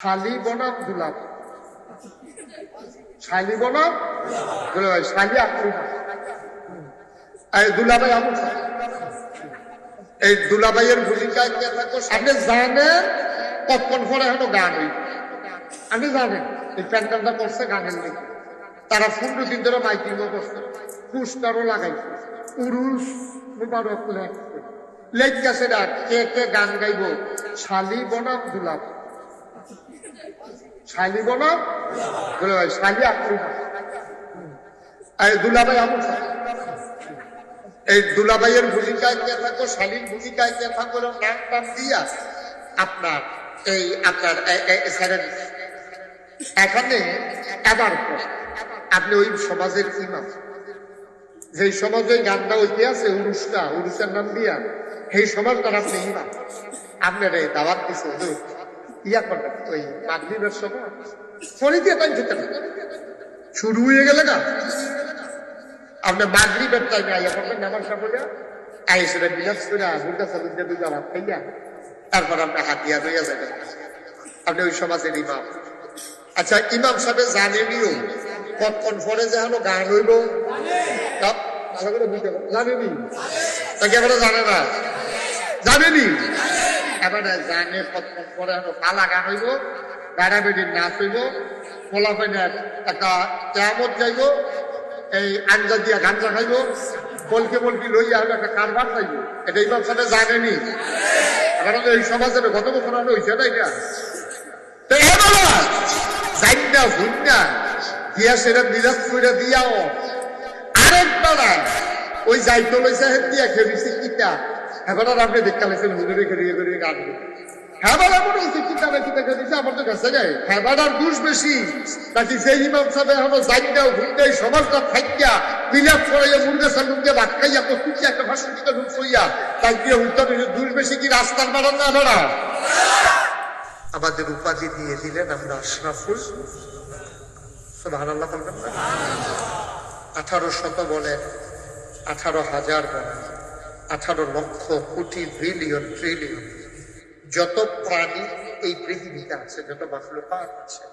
শালি বনাম দুলাভ শালি বনাম? দুলাভাই শালি এই দুলাভাই আমুন এই দুলাভাইয়ের ভূমিকায় কে থাকো আপনি জানেন? কখন করে হলো গান হইব? আপনি জানেন? এই প্যান্ডেলটা করছে গানের লেগে। তারা পনেরো দিন ধরে মাইকিংও করছে। পুস্টারও লাগাইছে। উরুস মুবারক লেখছে লেখছে না কে কে গান গাইব? শালি বনাম দুলাভ শালি বনাম দুলাভাই শালি। আকরি এই কে থাকো ভূমিকায় কে থাকো নাম টাম দিয়া আপনার, এই আপনার দিচ্ছে। এখানে এবার আপনি ওই সমাজের ইমাম। যে সমাজে গানটা ওইতে আছে উরুষটা, উরুষের নাম দিয়া, সেই সমাজটার আপনি ইমাম। আপনার এই দাওয়াত দিছে ইয়া করবেন ওই মাগরিবের সময় ফোনে দিয়ে তাই খেতে শুরু হয়ে গেলে না আপনি মাগরিবের টাইমে আইয়া করবেন নামাজ সাপড়ে আইসে বিলাস করে বুলটা সাবুন দিয়ে দুইটা ভাত খাইয়া। তারপর আপনি হাতিয়া লইয়া যাবেন। আপনি ওই সমাজের ইমাম। আচ্ছা ইমাম সাহেব জানেনিও কতক্ষণ পরে যে হলো গান হইব। ভালো করে বুঝতে। জানেনি তাকে এবারে জানে না? জানেনি এবারে জানে পরে হলো পালা গান হইব নাচ হইব ফলাফেনের একটা কেমত যাইব, এই আঞ্জা দিয়া গাঞ্জা খাইব, বলকে বলকি লইয়া হলো একটা কারবার খাইব। এটা সাহেব জানেনি কারণ এই সমাজের গত বছর হয়েছে না এটা তো এবার যাইনা হুইনা দিয়া সেটা নিরাজ করে দিয়াও। আরেক ওই যাইতো লইছে দিয়া, খেলিছে কিতা এবার আপনি দেখতে লাগছেন হুজুরে খেলিয়ে করে গান হ্যাঁ মনে হচ্ছে কিতা না কিতা খেলিছে আমার তো কাছে যায় হ্যাঁ আর বেশি। নাকি সেই ইমাম সাহেব এখনও যাইনাও হুইনাই সমাজটা থাইকা বিলাপ করাইয়া মুরগা সালুকে ভাত খাইয়া একটা ভাষণ দিতে ঢুক তাই দিয়ে উত্তর দুষ বেশি কি রাস্তার বেড়ান না বেড়া আমাদের উপাধি দিয়ে দিলেন আমরা আশরাফুল। না? আঠারো শত বলেন, আঠারো হাজার বলেন। আঠারো লক্ষ কোটি বিলিয়ন ট্রিলিয়ন যত প্রাণী এই পৃথিবীতে আছে, যত মাফলুকাত আছে,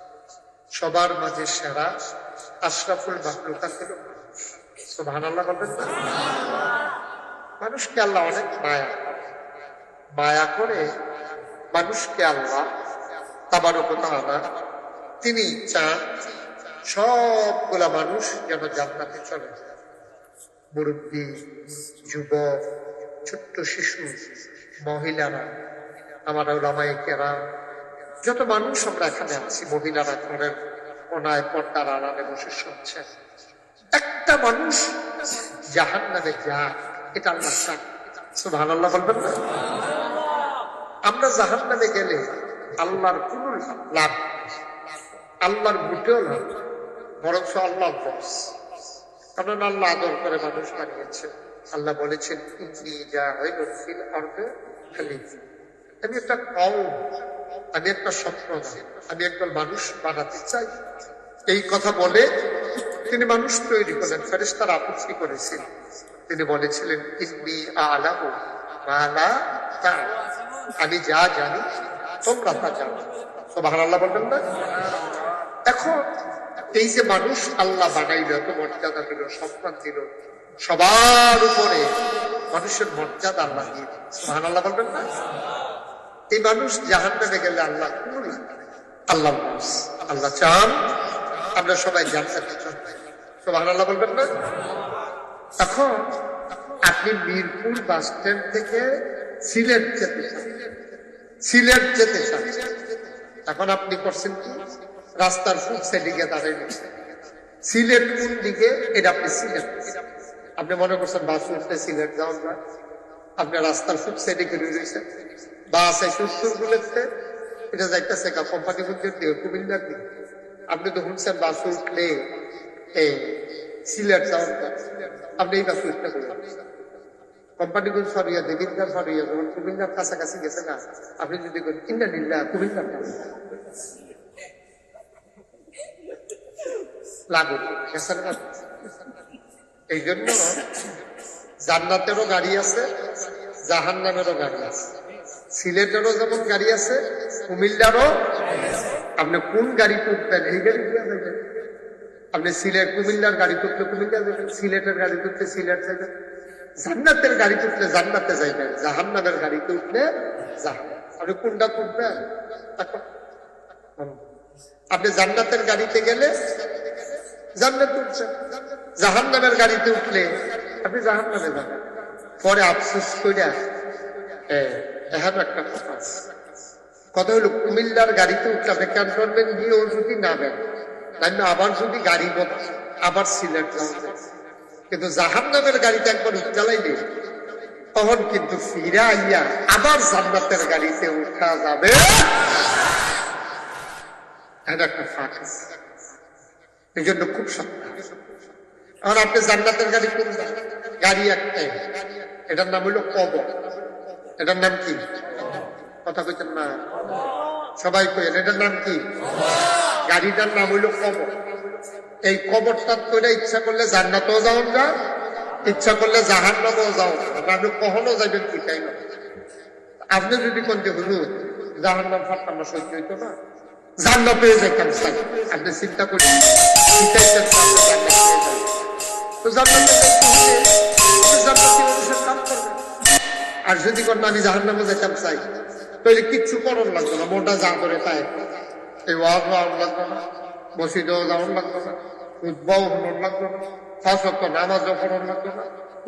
সবার মাঝে সেরা আশরাফুল মানুষ। আল্লাহ বলবেন না? মানুষকে আল্লাহ অনেক মায়া মায়া করে মানুষকে আল্লাহ তাবার তাবারকতালা তিনি চান সবগুলা মানুষ যেন জান্নাতে চলে যায়। মুরব্বী, যুবক, ছোট্ট শিশু, মহিলারা, আমার ওলামাই কেরা যত মানুষ আমরা এখানে আছি, মহিলারা ঘরের কোনায় পর্দার আড়ালে বসে শুনছেন একটা মানুষ জাহান নামে যা এটা আল্লাহ চান সুবহান আল্লাহ বলবেন না আমরা জাহান নামে গেলে আল্লাহর কোন লাভ। আল্লাহর বুটেও লাভ নেই। বরঞ্চ আল্লাহ বস কারণ আল্লাহ আদর করে মানুষ বানিয়েছে। আল্লাহ বলেছেন আমি একটা কম আমি একটা সম্প্রদায় আমি একদল মানুষ বানাতে চাই। এই কথা বলে তিনি মানুষ তৈরি করলেন ফেরেস তার আপত্তি করেছেন তিনি বলেছিলেন, ইন্নি আলাহু মালা তা আমি যা জানি, তোমরা তা জানো। সোবাহান আল্লাহ বলবেন না? এখন এই যে মানুষ আল্লাহ বানাইল, এত মর্যাদা দিল, সম্মান দিল, সবার উপরে মানুষের মর্যাদা আল্লাহ দিয়ে দিল। সোবাহান আল্লাহ বলবেন না? এই মানুষ জাহান নামে গেলে আল্লাহ কোনো আল্লাহ। আল্লাহ চান আমরা সবাই জানতে চান সোবাহান আল্লাহ বলবেন না? এখন আপনি মিরপুর বাস স্ট্যান্ড থেকে সিলেট যেতে চান। সিলেট যেতে চান। এখন আপনি করছেন কি? রাস্তার ফুট সাইডে দাঁড়াই নিচ্ছেন সিলেট কোন দিকে? এটা আপনি সিলেট। আপনি মনে করছেন বাস উঠতে সিলেট যাওয়া যায় আপনি রাস্তার ফুট সাইডে ঘুরে রয়েছেন। বাস আছে উত্তর গুলোতে এটা যাইতেছে কা কোম্পানি দিয়ে কুমিল্লার দিকে। আপনি তো শুনছেন বাস উঠলে এই সিলেট যাওয়ার। আপনি এই বাস উঠতে করবেন কোম্পানিগুলো সরিয়ে দেবিন্দার সরিয়ে যখন কুমিল্লার কাছাকাছি গেছে না? আপনি যদি কুমিল্লার লাগু গেছেন না এই জন্য জান্নাতেরও গাড়ি আছে, জাহান্নামেরও গাড়ি আছে। সিলেটেরও যেমন গাড়ি আছে, কুমিল্লারও। আপনি কোন গাড়ি উঠবেন এই গাড়ি আপনি সিলেট কুমিল্লার গাড়ি তুলতে কুমিল্লা যাবেন, সিলেটের গাড়ি তুলতে সিলেট যাবেন। জান্নাতের গাড়ি তুলতে জান্নাতে যাইবেন, জাহান্নামের গাড়িতে উঠলে জাহান আপনি কোনটা তুলবেন? আপনি জান্নাতের গাড়িতে গেলে জান্নাত উঠছেন গাড়িতে উঠলে আপনি যাবেন পরে আফসোস করিয়া একটা কথা আছে। কথা হলো কুমিল্লার গাড়িতে উঠলে আপনি গিয়েও যদি নামেন আবার যদি গাড়ি আবার সিলেট কিন্তু জাহান গাড়িতে একবার উঠালাইলে তখন কিন্তু ফিরে আইয়া আবার জান্নাতের গাড়িতে উঠা যাবে। এটা একটা ফাঁক। আছে। এই জন্য খুব এখন আপনি জান্নাতের গাড়ি করবেন গাড়ি একটাই। এটার নাম হলো কবর। এটার নাম কি? কথা কইতেন না? সবাই কইেন এটার নাম কি? গাড়িটার নাম হইল কবর। এই কবরটা করে ইচ্ছা করলে জান্নাতেও যাওয়া যা ইচ্ছা করলে জাহান নামেও যাবে আপনি কখনো যাবেন কি? তাই না? আপনি যদি কোন যে হুজুর জাহান নাম ফাটতাম না সহ্য হইতো না। জান্নাত পেয়ে যেতাম স্যার আপনি চিন্তা করি আর যদি কোন আমি জাহান নামে যেতাম চাই তাহলে কিচ্ছু করণ লাগতো না। মোটা যা করে তাই। এই ওয়াজ যাওয়ার লাগতো না। মসজিদেও যাওয়ার লাগতো না। উদ্বাও হনোর লাগতো না। ফাঁসত্ব নামাজও পড়ার লাগতো না।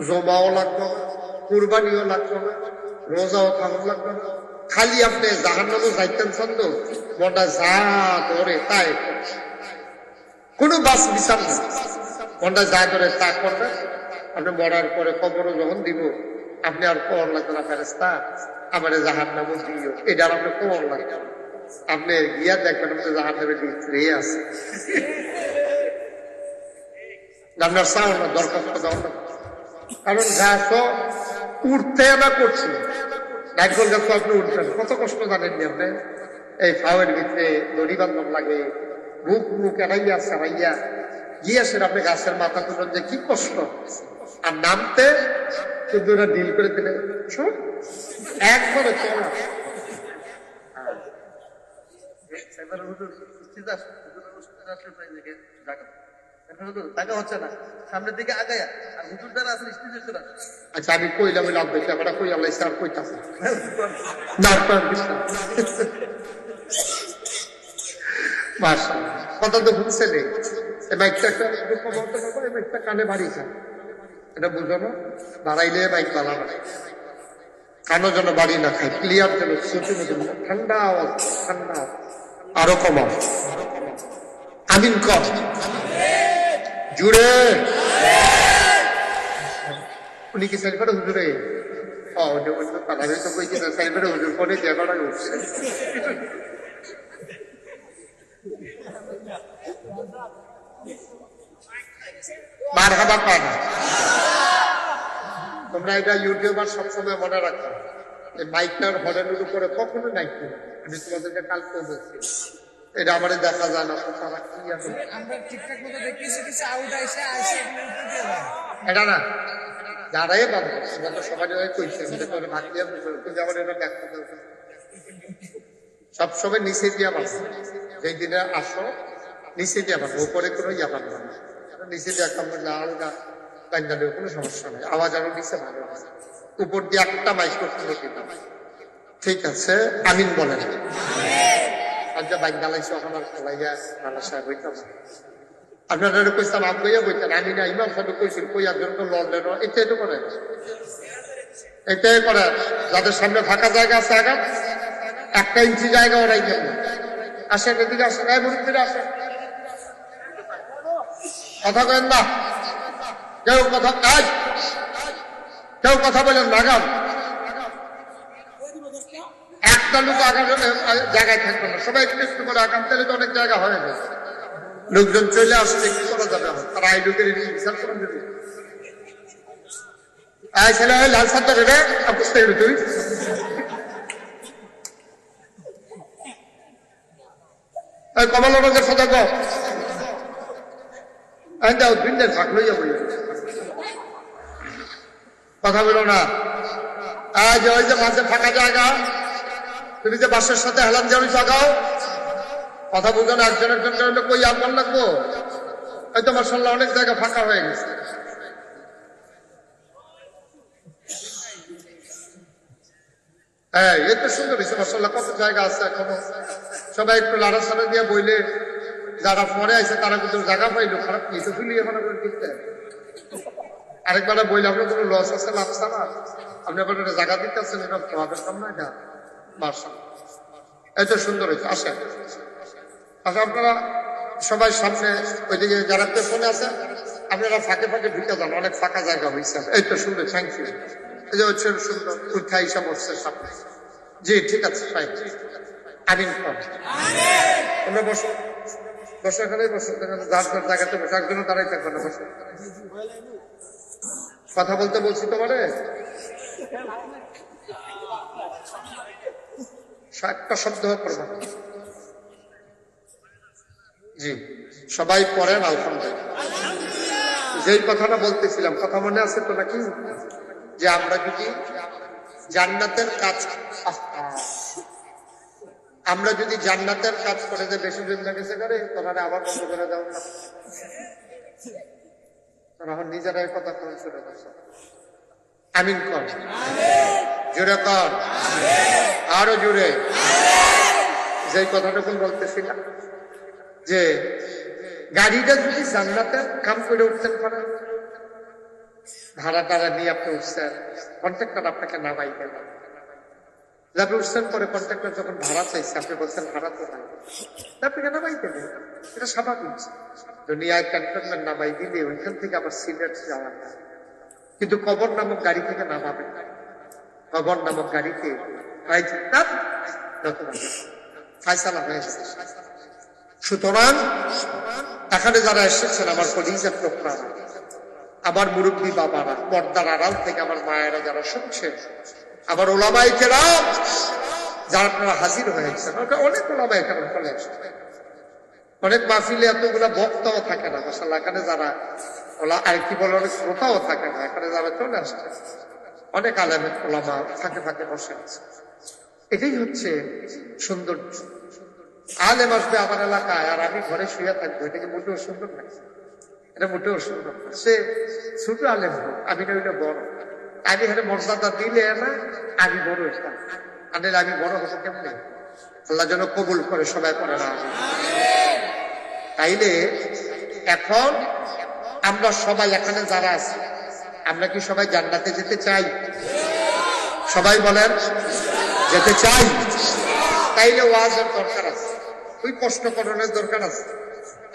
জমাও লাগতো না। কুরবানিও লাগতো না। রোজাও থাকার লাগতো না। খালি আপনি জাহান নামও যাইতেন ছন্দ মনটা যা ধরে তাই। কোনো বাস বিচার না মনটা যা ধরে তা করবেন আপনি মরার পরে কবরও যখন দিব, আপনি আর কর লাগবে না ফেরেস্তা আমার জাহান নামও দিও। এটা আপনি কর লাগবে আপনি গিয়া দেখবেন আপনি জাহান নামে ভিতরে আছে। আপনার চাও না না কারণ গাছ উঠতে না করছি। নাইকল গাছ আপনি উঠবেন কত কষ্ট জানেননি আপনি? এই ফাওয়ের ভিতরে দড়ি বান্ধব লাগে, মুখ মুখ এড়াইয়া সারাইয়া গিয়েছেন আপনি গাছের মাথা তুলেন যে কি কষ্ট। আর নামতে কিন্তু ওরা ডিল করে দিলে একবারে চলা। টাকা হচ্ছে না। সামনের দিকে আগায়া আর হুজুর দ্বারা আছে স্টেজে চলে আচ্ছা আমি কইলাম ওই লাভ বেশি আমরা কই আল্লাহ স্যার কইতাছে। না মাশাআল্লাহ। কথা তো নেই মাইকটা একটা পারব মাইকটা কানে বাড়ি খায় এটা বুঝো না বাড়াইলে মাইক বাড়া বাড়ায় কানো যেন বাড়ি না খায় ক্লিয়ার যেন শ্রুতি ঠান্ডা আওয়াজ ঠান্ডা আওয়াজ। আরও কমাও। আমিন কর জুড়ে। উনি কি সাইবার হুজুরে? সাইবার হুজুর পরে জায়গাটা উঠছে মারহাবা পান তোমরা এটা ইউটিউবার সবসময় মনে রাখো। মাইকটার হরেনের উপরে কখনো নাই আমি তোমাদেরকে কালকে বলছি এটা আমার দেখা যায় না। এটা না যারাই বান্ধব সেটা তো সবাই কইছে আমার এটা ব্যাখ্যা সবসময় নিচে দিয়া বাঁচো যেই দিনে আসো নিচে দিয়া বাঁচো উপরে কোনো ইয়া পারব না। নিচে দিয়া কামড় না আলগা বান্ধালেও কোনো সমস্যা নেই। আওয়াজ আরও নিচে ভালো উপর দিয়ে একটা মাইক্রোফোন ঠিক আছে আমিন বলেন। আজ বাঙ্গা লাইছে ওখানে আর খেলাইয়া ভালো সাহেব হইতাম। আপনারা কইতাম আগ্রহ বইতেন, আমি না ইমাম সাহেব কইছিল কই একজন তো লন্ডন এটাই তো করে এটাই করে যাদের সামনে ফাঁকা জায়গা আছে আগাম একটা ইঞ্চি জায়গা ওরাই দেবে আসেন এদিকে আসেন, এই মুড়িতে আসেন। কথা কেন না? কেউ কথা কাজ কেউ কথা বলেন না আগাম একটা লোক জায়গায় থাকবে না। সবাই একটু একটু করে আগাম, তাহলে তো অনেক জায়গা হয়ে যায় লোকজন চলে আসলে কি করা যাবে? তারা এই লোকের আয় ছেলে লাল সাদা রে বুঝতে পারবি তুই? কমলা রঙের সাদা এই যাও দিনের থাক লইয়া বই কথা বলো না। আজ ওই যে মাঝে ফাঁকা জায়গা। তুমি যে বাসের সাথে হেলান জানি জাগাও কথা বুঝানো একজন একজন করে কই আব্বাল লাগবো? এই তো মার্শাল্লাহ অনেক জায়গা ফাঁকা হয়ে গেছে। হ্যাঁ এ তো সুন্দর হয়েছে মার্শাল্লাহ কত জায়গা আছে এখনও। সবাই একটু লাড়াছাড়া দিয়ে বইলে, যারা পরে আছে তারা কিন্তু জায়গা পাইলো, খারাপ কি? তো তুলি এখন আরেকবার বইলে আপনার কোনো লস আছে লাভ ছাড়া আপনি একটা জায়গা দিতে আছেন এটা ভাবের কাম না মার্শাল এই সুন্দর হয়েছে, আসেন। আচ্ছা আপনারা সবাই সামনে ওইদিকে যারা পেছনে আছে আপনারা ফাঁকে ফাঁকে ঢুকে যান, অনেক ফাঁকা জায়গা হয়েছে। এই তো সুন্দর থ্যাংক ইউ এই যে হচ্ছে সুন্দর, উঠা হিসাব হচ্ছে সামনে। জি, ঠিক আছে ফাইন আমিন তোমরা বসো। বসো এখানে, বসো। যার যার জায়গাতে বসে, একজনও দাঁড়াই থাকবে না, বসো। কথা বলতে বলছি তোমারে? একটা শব্দ করব জি, সবাই পড়েন, আলহামদুলিল্লাহ। যেই কথাটা বলতেছিলাম, কথা মনে আছে তো নাকি? যে আমরা যদি জান্নাতের কাজ আমরা যদি জান্নাতের কাজ করে যে বেশি দিন লাগেছে করে তোরা আবার বন্ধ করে দাও। না তোরা নিজেরাই কথা কল শুরু আমিন কর। জোরে কর। আরও জোরে। যেই কথাটুকু বলতেছিলাম যে গাড়িটা যদি জান্নাতের কাম করে উঠতেন পারেন ভাড়া টাড়া নিয়ে আপনি উঠছেন, কন্ট্রাক্টর আপনাকে নামাই দেন আপনি উঠছেন পরে কন্ট্রাক্টর যখন ভাড়া চাইছে, আপনি বলছেন ভাড়া তো নাই। আপনাকে নামাই দেবে। এটা স্বাভাবিক। দুনিয়ায় ক্যান্টনমেন্ট নামাই দিলে ওইখান থেকে আবার সিলেট যাওয়ার না কিন্তু কবর নামক গাড়ি থেকে নামাবে। কবর নামক গাড়িতে সুতরাং এখানে যারা এসেছেন, আমার কলিজার লোকরা আমার মুরব্বী বাবারা, পর্দার আড়াল থেকে আমার মায়েরা যারা শুনছেন, আমার ওলামাই কেরাম, যারা আপনারা হাজির হয়েছেন অনেক ওলামাই কেরাম চলে এসেছে অনেক মাহফিলে এতগুলা বক্তাও থাকে না মশাল্লা এখানে যারা ওলা, আর কি বলে অনেক শ্রোতাও থাকে না, এখানে যারা চলে আসছে, অনেক আলেম ওলামা ফাঁকে ফাঁকে বসে আছে। এটাই হচ্ছে সৌন্দর্য। আলেম আসবে আমার এলাকায়, আর আমি ঘরে শুয়ে থাকব, এটা কি মোটেও সুন্দর লাগছে এটা মোটেও সুন্দর না। সে ছোট আলেম হোক, আমি নইলে বড়। আমি এখানে মর্যাদা দিলে না, আমি বড় হইতাম। আনলে আমি বড় হব কেমনে? আল্লাহ যেন কবুল করে সবাই করে না। তাইলে এখন আমরা সবাই এখানে যারা আছি, আমরা কি সবাই জান্নাতে যেতে চাই? সবাই বলেন, যেতে চাই। তাইলে ওয়াজের দরকার আছে। ওই কষ্ট করানোর দরকার আছে।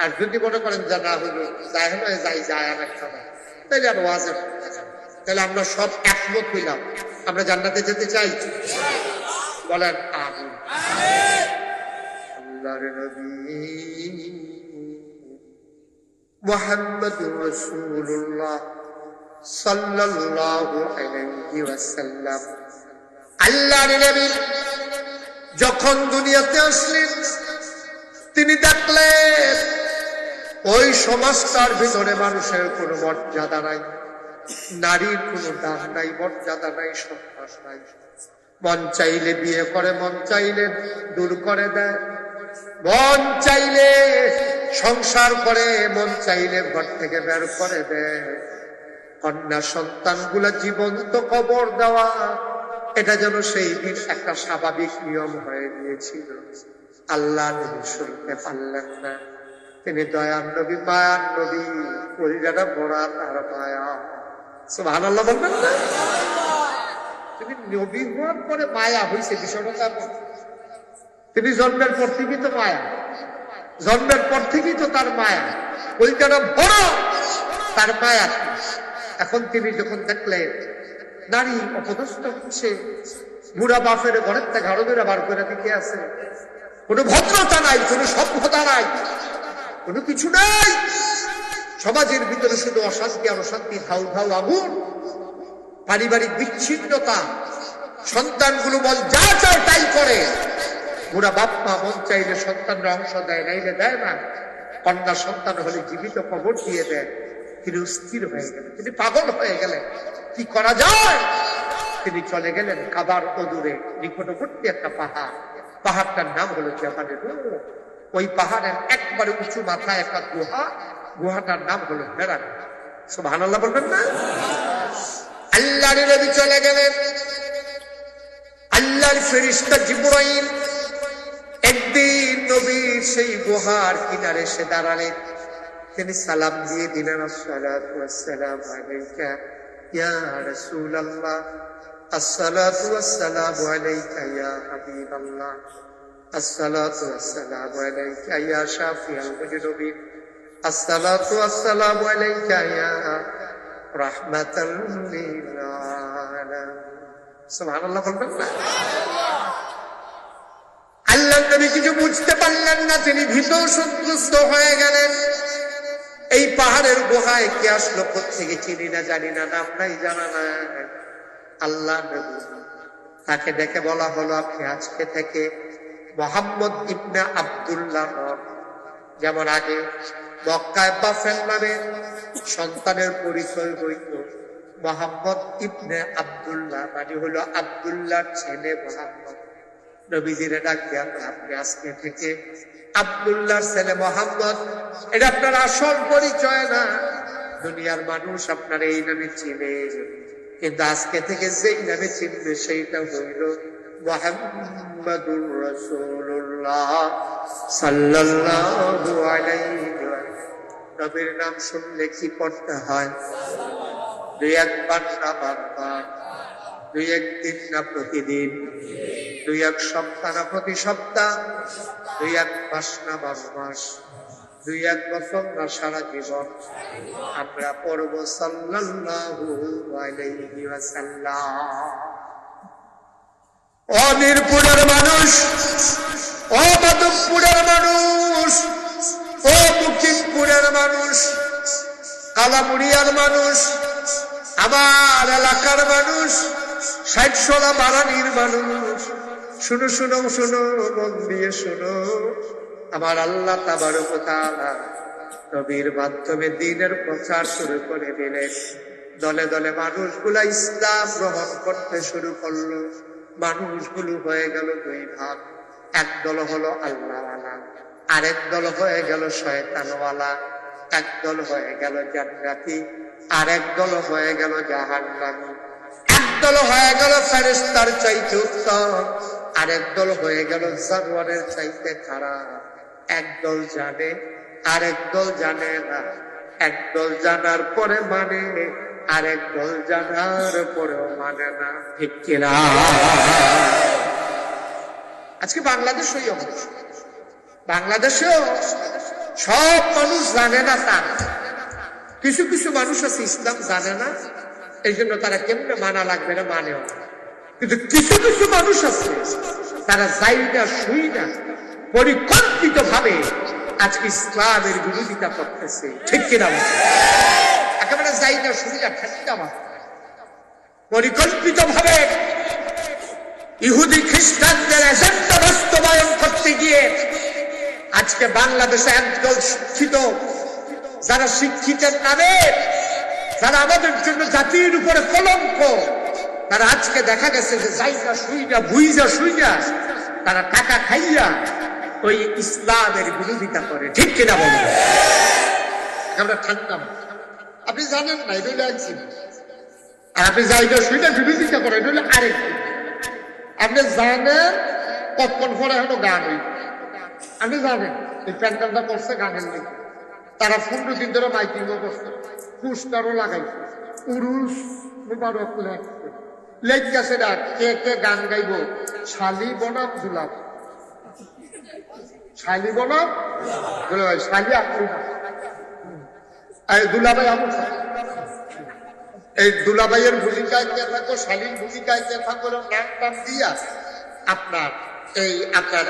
আর যদি মনে করেন যে না হইল যাই হলো যাই, যায় আর একটা তাইলে আর ওয়াজের তাহলে আমরা সব একমত হইলাম। আমরা জান্নাতে যেতে চাই? বলেন আমি আল্লাহর নবী মোহাম্মদ রসুল্লাহ সাল্লাল্লাহু আলাইহি ওয়াসাল্লাম আল্লাহর নবী যখন দুনিয়াতে আসলেন, তিনি দেখলেন ওই সমাজটার ভিতরে মানুষের কোনো মর্যাদা নাই, নারীর কোনো দাম নাই, মর্যাদা নাই, সন্ত্রাস নাই। মন চাইলে বিয়ে করে, মন চাইলে দূর করে দেয়, মন চাইলে সংসার করে, মন চাইলে ঘর থেকে বের করে দেয় কন্যা সন্তানগুলা জীবন্ত কবর দেওয়া, এটা যেন সেই দিন একটা স্বাভাবিক নিয়ম হয়ে গিয়েছিল। আল্লাহ শুনতে পারলেন না। তিনি দয়ার নবী, মায়ার নবী কলিজাটা বড়া তার মায়া। সুবহান আল্লাহ বলবেন না? তিনি নবী হওয়ার পরে মায়া হয়েছে বিষয়টা তিনি জন্মের পর থেকেই তো মায়া। জন্মের পর থেকেই তো তার মায়া। কলিজাটা বড়? তার মায়া এখন তিনি যখন দেখলেন, নারী অপদস্থ হচ্ছে, বুড়া বাপের ঘরের থেকে আরও বেড়া বার করে দিকে আছে। কোনো ভদ্রতা নাই, কোনো সভ্যতা নাই, কোনো কিছু নাই। সমাজের ভিতরে শুধু অশান্তি আর অশান্তি ধাউ ধাউ আগুন, পারিবারিক বিচ্ছিন্নতা, সন্তানগুলো বল যা চায় তাই করে। বুড়া বাপ মা মন চাইলে সন্তানরা অংশ দেয়, নাইলে দেয় না। কন্যা সন্তান হলে জীবিত কবর দিয়ে দেয়। তিনি স্থির হয়ে গেলেন। তিনি পাগল হয়ে গেলেন। কি করা যায়? তিনি চলে গেলেন কাবার অদূরে, নিকটবর্তী একটা পাহাড়। পাহাড়টার নাম হলো জাপানের ওই পাহাড়ের একবারে উঁচু মাথায় একটা গুহা। গুহাটার নাম হলো হেরা সুবহানাল্লাহ বলবেন না? আল্লাহর নবী চলে গেলেন। আল্লাহর ফেরিস্তা জিব্রাইল সেই গুহার কিনারে এসে দাঁড়ালেন তিনি সালাম দিয়ে দিলেন আসসালাতু ওয়াসসালামু আলাইকা ইয়া রাসূলুল্লাহ আসসালাতু ওয়াসসালামু আলাইকা ইয়া হাবিবাল্লাহ আসসালাতু ওয়াসসালামু আলাইকা ইয়া শাফিআল মুজরিমিন আসসালাতু ওয়াসসালামু আলাইকা ইয়া রাহমাতাল লিল আলামিন সুবহানাল্লাহ বলবেন না আল্লাহ নবী কিছু বুঝতে পারলেন না, তিনি ভীত সন্তুষ্ট হয়ে গেলেন। এই পাহাড়ের গুহায় কে আসলো থেকে চিনি না, জানি না, নাম নাই, জানা না আল্লাহ তাকে দেখে বলা হলো, আপনি আজকে থেকে মোহাম্মদ ইবনে আব্দুল্লাহ যেমন আগে মক্কায় বাফের নামে সন্তানের পরিচয় হইত। মোহাম্মদ ইবনে আব্দুল্লাহ মানে হলো আব্দুল্লাহর ছেলে মোহাম্মদ। আপনি আজকে থেকে ছেলে মোহাম্মদ, এটা আপনার আসল পরিচয় না। দুনিয়ার মানুষ আপনার এই নামে চিনে। কিন্তু আজকে থেকে যেই নামে চিনবে সেইটা হইল মোহাম্মদুর রসুল্লাহ নবীর নাম শুনলে কি পড়তে হয়? দুই একবার না বারবার, দুই একদিন না প্রতিদিন? দুই এক সপ্তাহ না, প্রতি সপ্তাহ দুই এক মাস না বারো মাস দুই এক বছর না, সারা জীবন। আমরা পড়ব সাল্লাল্লাহু মানুষ ও মানুষ ও মুকিমপুরের মানুষ, কালামুড়িয়ার মানুষ, আমার এলাকার মানুষ ষাটশোলা বারানির মানুষ। শুনো শুনো শুনো মন দিয়ে শুনো। আমার আল্লাহ তাবারক তাআলা নবীর মাধ্যমে দিনের প্রচার শুরু করে দিলেন। দলে দলে মানুষগুলা ইসলাম গ্রহণ করতে শুরু করল। মানুষগুলো হয়ে গেল দুই ভাগ। এক দল হলো আল্লাহওয়ালা, আরেক দল হয়ে গেল শয়তানওয়ালা। এক দল হয়ে গেল জান্নাতি, আরেক দল হয়ে গেল জাহান্নামী। একদল হয়ে গেল ফেরেস্তার চাইতে উত্তম। আরেক দল হয়ে গেল জানোয়ারের চাইতে খারাপ। একদল জানে, আরেক দল জানে না। একদল জানার পরে মানে আরেক দল জানার পরেও মানে না। ঠিক কিনা? আজকে বাংলাদেশ ওই অবস্থা। বাংলাদেশেও সব মানুষ জানে না তা কিছু কিছু মানুষ আছে ইসলাম জানে না। এই জন্য তারা কেমনে মানা লাগবে না, মানেও না। কিন্তু কিছু কিছু মানুষ আছে, তারা যাই না শুই না পরিকল্পিত ভাবে আজকে ইসলামের বিরোধিতা করতেছে ঠিক কিনা? একেবারে যাই না শুই না পরিকল্পিত ভাবে ইহুদি খ্রিস্টানদের এজেন্ডা বাস্তবায়ন করতে গিয়ে আজকে বাংলাদেশে একদল শিক্ষিত, যারা শিক্ষিতের নামে, যারা আমাদের জন্য জাতির উপরে কলঙ্ক তারা আজকে দেখা গেছে যে যাইটা শুইনা বুইজা শুইনা তারা টাকা খাইয়া ওই ইসলামের বিরোধিতা করে। ঠিক কিনা বলব আমরা ঠান্ডা আপনি জানেন না, এটা হলো এক। আর আপনি যাইটা শুইনা বিরোধিতা করেন, এটা হলো আরেক আপনি জানেন কতক্ষণ পরে হলো গান হইবে আপনি জানেন, এই প্যান্ডেলটা করছে গানের লেগে। তারা পনেরো দিন ধরে মাইকিংও করছে। পুস্টারও লাগাইছে। পুরুষ মুবারক লেখছে লেখছে না কে কে গান গাইব? শালি বনাম দুলাভ শালি বনাম? দুলাভাই শালি আপনি দুলাভাই আমার এই দুলাভাইয়ের ভূমিকায় কে থাকো, শালীর ভূমিকায় কে থাকো নাম টাম দিয়া আপনার এই, আপনার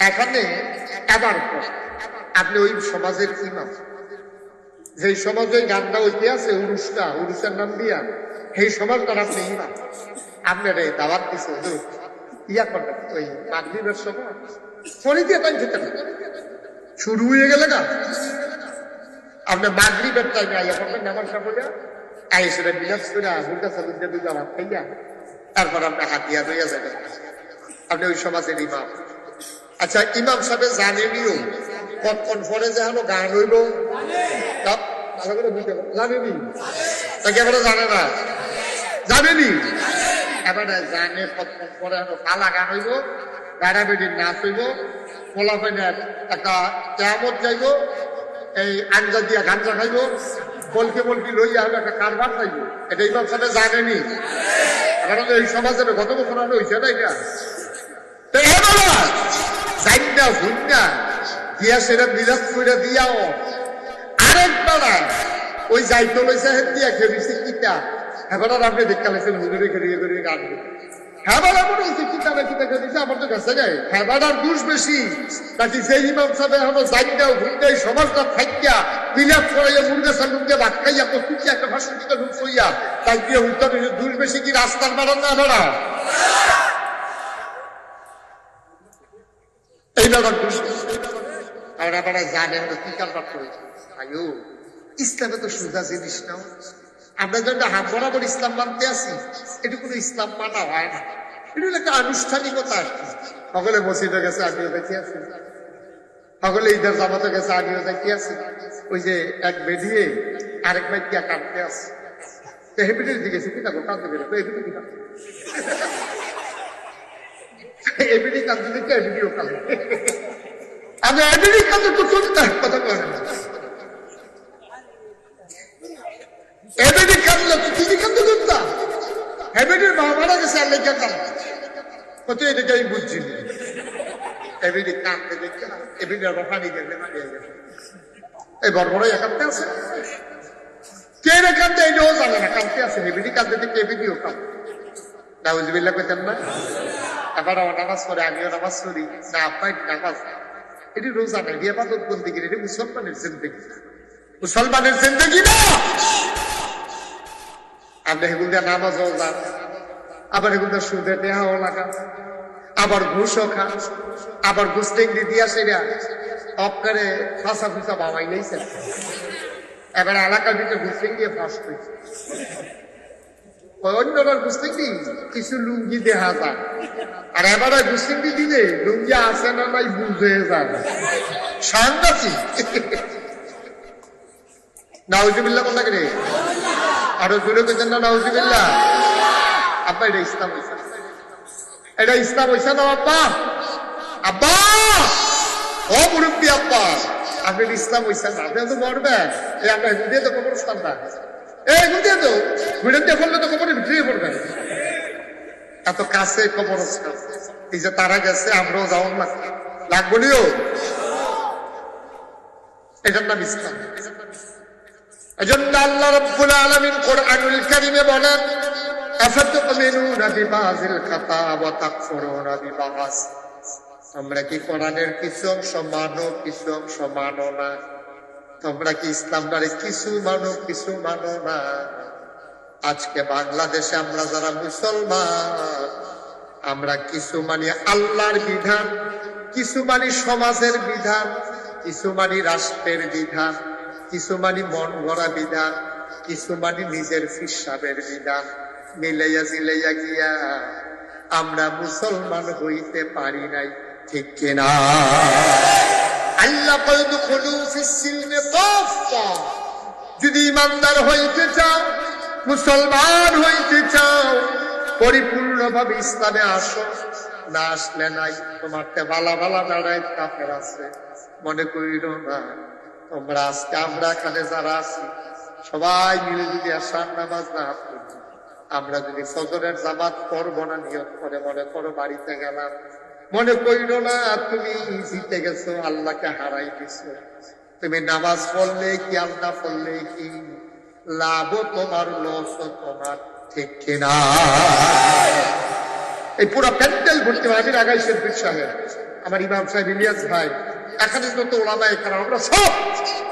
এখানে- এবার আপনি ওই সমাজের ইমাম। যে সমাজে গানটা ওইতে আছে উরুষটা উরুষের নাম দিয়া। সেই সমাজটার আপনি ইমাম আপনার এই দাওয়াত দিছে ইয়া করবেন ওই মাগরিবের সময়। ফোনে দিয়ে তাই খেতে না শুরু হয়ে গেলে না আপনি মাগরিবের টাইমে আইয়া করবেন আই সেটা বিলাস করে খাইয়া তারপর আপনি হাতিয়া লইয়া যাবেন আপনি ওই সমাজের ইমাম। আচ্ছা ইমাম সাহেব জানেনিও কতক্ষণ পরে যে হলো গান হইব ভালো করে বুঝতে জানেনি তাকে জানে না? জানেনি? এবারে জানে পরে হলো পালা গান হইব গাড়া বেডির নাচ হইব পোলা পাইনের একটা কেমত যাইব, এই আঞ্জা দিয়া গাঞ্জা খাইব বলকে বলকি লইয়া হলো একটা কারবার খাইব এটা ইমাম সাহেব জানেনি। কারণ এই সমাজে গত বছর আলো হয়েছে না এটা। করে আরেক বেলা ওই যাইতে লইছে দিয়া খেলিছে কিতা? এবার আপনি দেখা লাগছেন হুজুরে হ্যাঁ এমন হয়েছে না কিতা খেলিছে আমার তো কাছে নেই। হ্যাঁ আর দুষ বেশি। নাকি সেই ইমাম সাহেব এখনও সমাজটা থাইকা বিলাপ করাইয়া সালুকে ভাত খাইয়া কস্তুকি একটা ভাষণ দিকে তাই দুষ বেশি কি রাস্তার বেড়ান না বেড়া এই ব্যাপার আর কি কারবার করেছি? আয়ো, ইসলামে তো সুজা জিনিস নাও আমরা যখন হাত বরাবর ইসলাম মানতে আসি, এটা কোনো ইসলাম মানা হয় না। এটা একটা আনুষ্ঠানিকতা আর কি। সকলে মসজিদে গেছে, আমিও দেখি আছি সকলে ঈদের জামাতে গেছে, আমিও দেখি আছি ওই যে এক বেরিয়ে আরেক ভাই গিয়া কাঁদতে আসে। তো হেবিটের দিকে সে কিনা কাঁদতে তো কি কাঁদতে দেখে কাঁদে আমি এবিডি কাঁদতে তো কথা কয় না? এবিডি কাঁদলে তো তিনি কাঁদতে করতাম এবিডির মা মারা গেছে, আর লেখা কাঁদে কত এটাকে আমি বুঝছি। এবিডি কাঁদতে দেখছে না রফানি গেলে মারিয়ে গেছে। এই বড় একান্তে আছে। কে রে কাঁদতে? এটাও জানে না, কাঁদতে আছে। এবিডি কাঁদতে দেখে এবিডিও কাঁদে। নাউজবিল্লাহ কইতেন না এবার আমার নামাজ পড়ে, আমিও নামাজ পড়ি। না, আব্বাই নামাজ এটি রোজা নাই এটি আবাদত বন্দিগির এটি মুসলমানের জিন্দগি না। মুসলমানের জিন্দগি না! আপনি এগুলো দিয়ে নামাজও যান আবার এগুলো সুদে দেহাও লাগান আবার ঘুষও খান আবার ঘুষ টেঙ্গি দিয়া সেরা অপকারে ফাঁসা ফুসা বাবাই নেইছেন এবার এলাকার ভিতরে ঘুষ টেঙ্গিয়ে ফাঁস হয়েছে অন্যবার বুঝতে কি কিছু লুঙ্গি দেখা যায় আর এবারে বুঝতে দিলে লুঙ্গি আছে না নাই বুঝে যায় সাংঘাতিক। নাউজিবিল্লা কোনটা রে আরও জোরে পেতেন না নাউজিবিল্লা আব্বা, এটা ইসলাম হইছে। এটা ইসলাম হইছে না আব্বা? আব্বা! ও মুরব্বী আব্বা আপনি ইসলাম হইছে না, আপনি তো মরবেন। এই না এই দিয়ে তো ঘুরে দিয়ে ফেললে তো কবরের ভিতরে এত কাছে কবরস্থান এই যে তারা গেছে, আমরাও যাওয়ার না লাগবো এটার নাম ইসলাম। এজন্য আল্লাহ রব্বুল আলামিন কোরআনুল কারীমে বলেন, আফাতুমিনুনা বিবাযিল ওয়া তাকফুরুনা তোমরা কি কোরআনের কিছু অংশ মানো, কিছু অংশ মানো না? তোমরা কি কিছু মানো কিছু মানো না? আজকে বাংলাদেশে আমরা যারা মুসলমান, আমরা কিছু মানি আল্লাহর বিধান, কিছু মানি সমাজের বিধান, কিছু মানি রাষ্ট্রের বিধান। কিছু মানি মন গড়া বিধান কিছু মানি নিজের ফিসাবের বিধান। মিলাইয়া জিলাইয়া গিয়া আমরা মুসলমান হইতে পারি নাই, ঠিক কিনা? আল্লাহ যদি ইমানদার হইতে চাও, মুসলমান হইতে চাও, পরিপূর্ণভাবে ইসলামে আসো। না আসলে নাই, তোমার বালা বালা দাঁড়ায় কাফের আছে। মনে করিল না। তোমরা আজকে আমরা এখানে যারা আছি, সবাই মিলে যদি আসার নামাজ না আমরা যদি ফজরের জামাত করব না, নিয়ত করে মনে করো বাড়িতে গেলাম। মনে করিল না, তুমি জিতে গেছো, আল্লাহকে হারাই দিছো। তুমি নামাজ পড়লে কি আল্লাহ পড়লে কি? লাভ তোমার লস তোমার, ঠিক কিনা এই পুরো প্যান্ডেল ভর্তি আমি আগাই শিল্পী সাহেব। আমার ইমাম সাহেব ইলিয়াস ভাই এখানে যত ওলামা এখানে আমরা সব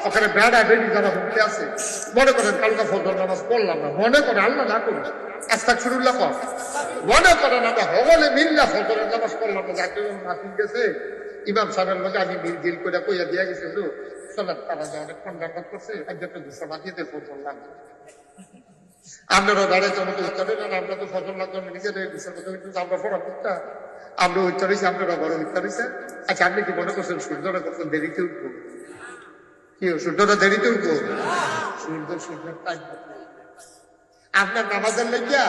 ওখানে বেড়া বেড়ি যারা ভর্তি আছে, মনে করেন কালকা ফজর নামাজ পড়লাম না, মনে করে আল্লাহ না করুন আস্তা শুরুল্লাহ কর। মনে করেন আমরা হগলে মিল্লা ফজরের নামাজ পড়লাম না যাকে মাসিক গেছে, ইমাম সাহেবের লোক আমি মিল দিল করে কইয়া দিয়া গেছে তো চলেন তারা যে অনেক খন্ডান করছে একজনকে দুশো মাটিতে ফোন করলাম আমরা তো ফসল আমরা করতে আমরা উত্তর হয়েছি বড় উত্তর হয়েছে আচ্ছা আপনি কি মনে করছেন দেরিতে উঠবো? কি সূর্যটা দেরিতে উঠবো? সূর্য টাইম আপনার নামাজের লেগিয়া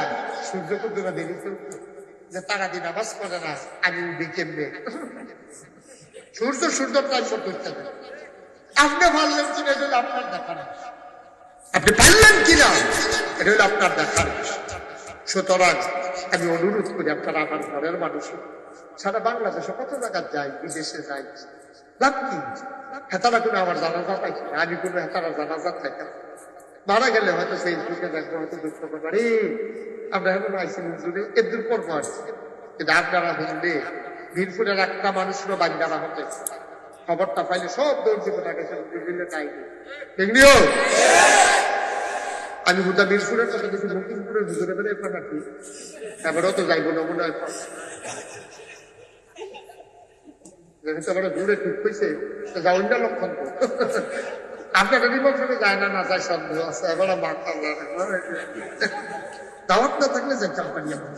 সূর্য দেরিতে উঠবো? যে তারা দিন নামাজ করে না, আমি উঠি কেমনে? সূর্য সূর্য টাইম করতে হবে। আপনি কিনা আপনার বিষয়। আপনি পারলেন কিনা? এটা হলো আপনার দেখার। সুতরাং আমি অনুরোধ করি আপনারা আমার ঘরের মানুষ সারা বাংলাদেশে কত জায়গায় যাই, বিদেশে যাই? লাভ কি? হেতারা কোনো আমার জানাজা পাইছি না। আমি কোনো হেতারা জানাজা না। মারা গেলে হয়তো ফেসবুকে দেখব, হয়তো দুঃখ করব। আমরা এখন আইসি হুজুরে, এদের পর কিন্তু আপনারা শুনলে বীরপুরের একটা মানুষেরও বান্দারা হতে খবরটা পাইলে সব দৌড় দিবে না গেছে আমি হুদা বীরপুরের কথা দেখি লক্ষ্মীপুরের হুজুরে বেড়ে কি এবারও তো যাইব না, মনে হয় যেহেতু দূরে ঠিক হয়েছে তো যা অন্য লক্ষণ তো। আপনার যায় না না যায় সন্দেহ আছে এবার মাথা দাওয়াত না। থাকলে যেতাম পারি আমার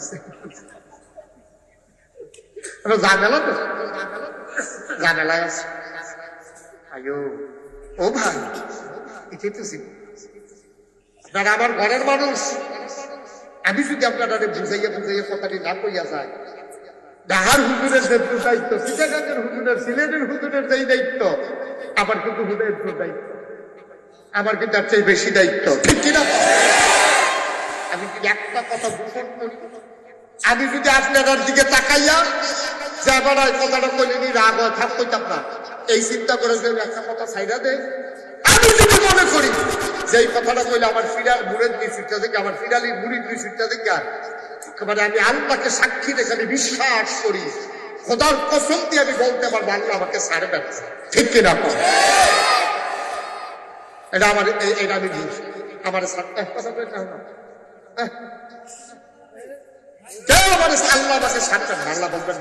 ঝামেলা তো। ঝামেলায় আছে। আয়ো, ও ভাই, এটাই তো ছিল আপনারা আমার ঘরের মানুষ। আমি যদি আপনারা বুঝাইয়া বুঝাইয়া কথাটি না কইয়া যায় ডাহার হুজুরের যে দায়িত্ব সিটাগাঙ্গের হুজুরের, সিলেটের হুজুরের যেই দায়িত্ব আবার কিন্তু হুজুরের দায়িত্ব আমার কিন্তু তার চেয়ে বেশি দায়িত্ব। ঠিক কিনা? আমি যদি একটা কথা গোপন করি? আমি যদি আপনার দিকে তাকাইয়া যে আবার এই কথাটা কইলেনি রাগ হয় কইতাম না। এই চিন্তা করে যে একটা কথা ছাইরা দেয় আমি যদি মনে করি যে এই কথাটা কইলে আমার ফিরাল মুড়ের দুই সুটটা থেকে আমার ফিরালির মুড়ির দুই সুটটা থেকে একেবারে আমি আল্লাহকে সাক্ষী রেখে আমি বিশ্বাস করি, খোদার কসম দিয়ে আমি বলতে পারব, আল্লাহ আমাকে ছাড়বে না। ঠিক কিনা? এটা আমার এটা আমি আমার ছাড়তে কথা না। কেউ আমার আল্লাহ ছাড়বেন না। আল্লাহ বলবেন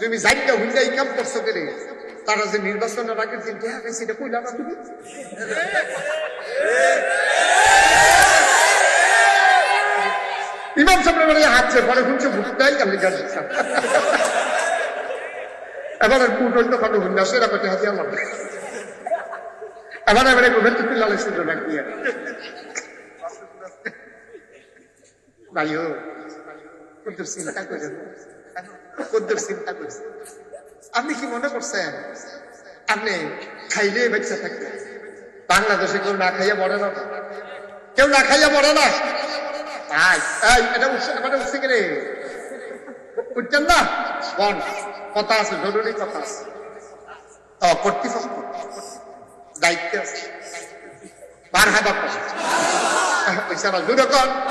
তুমি জানিয়া হুইলা এই করছ কেন? তারা যে নির্বাচনের আগে যে দেখা গেছে এটা কইলা না সাহেব হাঁটছে পরে শুনছে ভুট্টাই কালি গাছ এবার আর কুট অন্য কাটো হুন্ডা সেরা পেটে হাতে আমার এবার এবারে গোভের টুপি লালে সুন্দর রাখিয়ে ভাইও কদ্দুর চিন্তা করেন কদ্দুর চিন্তা আপনি কি মনে করছেন, আপনি খাইলে বেঁচে বাংলাদেশে কেউ না খাইয়া মরে না। কেউ না খাইয়া মরে না। তাই এটা উঠছে এটা উঠছে কি রে উঠছেন না? বল কথা আছে জরুরি কথা আছে। কর্তৃপক্ষ দায়িত্ব আছে। বার কথা পয়সা